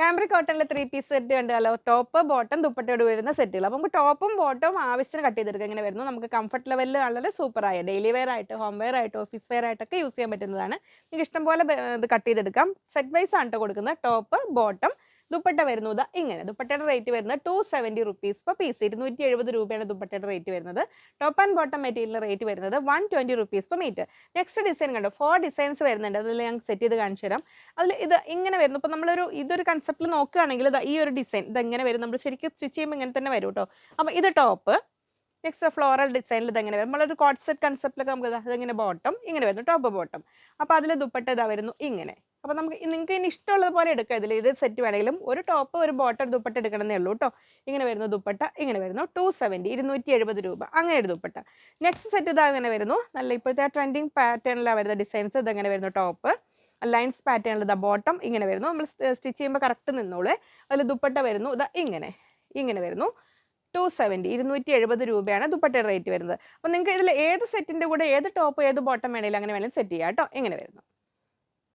Cambric കോട്ടണിലെ three piece set കണ്ടല്ലോ top bottom ദുപ്പട്ടയോട് വരുന്ന സെറ്റുകൾ അപ്പം നമുക്ക് ടോപ്പും ബോട്ടവും ആവശ്യത്തിന് കട്ട് ചെയ്തെടുക്കുക ഇങ്ങനെ വരുന്നു. നമുക്ക് കംഫർട്ട് ലെവലിൽ വളരെ സൂപ്പറായ ഡെയിലി വെയർ ആയിട്ട് ഹോം വെയർ ആയിട്ട് ഓഫീസ് വെയർ ആയിട്ടൊക്കെ യൂസ് ചെയ്യാൻ പറ്റുന്നതാണ്. നിങ്ങൾക്ക് ഇഷ്ടംപോലെ ഇത് കട്ട് ചെയ്തെടുക്കാം. സെറ്റ് വൈസ് ആണ് കേട്ടോ കൊടുക്കുന്നത്. ടോപ്പ് ബോട്ടം ദുപ്പട്ട വരുന്നത് ഇങ്ങനെ. ദുപ്പട്ടയുടെ റേറ്റ് വരുന്നത് two seventy rupees per piece ഇരുന്നൂറ്റി എഴുപത് രൂപയാണ് ദുപ്പട്ടയുടെ റേറ്റ് വരുന്നത്. Top and bottom material rate വരുന്നത് one twenty rupees per metre next design കണ്ടോ? ഫോർ ഡിസൈൻസ് വരുന്നുണ്ട്. അതിൽ ഞാൻ സെറ്റ് ചെയ്ത് കാണിച്ചു തരാം. അതിൽ ഇത് ഇങ്ങനെ വരുന്നു. ഇപ്പോൾ നമ്മളൊരു ഇതൊരു കൺസെപ്റ്റിൽ നോക്കുകയാണെങ്കിൽ ഇത് ഈ ഒരു ഡിസൈൻ ഇത് എങ്ങനെ വരും. നമ്മൾ ശരിക്കും സ്റ്റിച്ച് ചെയ്യുമ്പോൾ ഇങ്ങനെ തന്നെ വരും കേട്ടോ അപ്പോൾ ഇത് ടോപ്പ് നെക്സ്റ്റ് ഫ്ലോറൽ ഡിസൈനിൽ ഇത് എങ്ങനെ വരും. നമ്മളൊരു കോട്ട് സെറ്റ് കൺസെപ്റ്റിലൊക്കെ നമുക്ക് ഇതെങ്ങനെ ഇതിങ്ങനെ ബോട്ടം ഇങ്ങനെ വരുന്നു. ടോപ്പ് ബോട്ടം അപ്പോൾ അതിൽ ദുപ്പട്ട ഇതാ വരുന്നു. ഇങ്ങനെ. അപ്പോൾ നമുക്ക് നിങ്ങൾക്ക് ഇനി ഇഷ്ടമുള്ളത് പോലെ എടുക്കാം. ഇതിൽ ഇത് സെറ്റ് വേണമെങ്കിലും ഒരു ടോപ്പ് ഒരു ബോട്ടർ ദുപ്പട്ട എടുക്കണമെന്നേ ഉള്ളൂ കേട്ടോ ഇങ്ങനെ വരുന്നു ദുപ്പട്ട ഇങ്ങനെ വരുന്നു. ടു സെവന്റി ഇരുന്നൂറ്റി എഴുപത് രൂപ. അങ്ങനെ ഒരു ദുപ്പട്ട. നെക്സ്റ്റ് സെറ്റ് ഇതാ അങ്ങനെ വരുന്നു. നല്ല ഇപ്പോഴത്തെ ട്രെൻഡിങ് പാറ്റേണിലാണ് വരുന്ന ഡിസൈൻസ് ഇതങ്ങനെ വരുന്നു ടോപ്പ് ലൈൻസ് പാറ്റേണിൽ ഇതാ ബോട്ടം ഇങ്ങനെ വരുന്നു. നമ്മൾ സ്റ്റിച്ച് ചെയ്യുമ്പോൾ കറക്റ്റ് നിന്നോളൂ. അതിൽ ദുപ്പട്ട വരുന്നു. ഇതാ ഇങ്ങനെ. ഇങ്ങനെ വരുന്നു. ടു സെവന്റി ഇരുന്നൂറ്റി എഴുപത് രൂപയാണ് ദുപ്പട്ടയുടെ റേറ്റ് വരുന്നത്. അപ്പോൾ നിങ്ങൾക്ക് ഇതിൽ ഏത് സെറ്റിന്റെ കൂടെ ഏത് ടോപ്പ് ഏത് ബോട്ടം വേണമെങ്കിലും അങ്ങനെ വേണമെങ്കിലും സെറ്റ് ചെയ്യാം കേട്ടോ ഇങ്ങനെ വരുന്നു.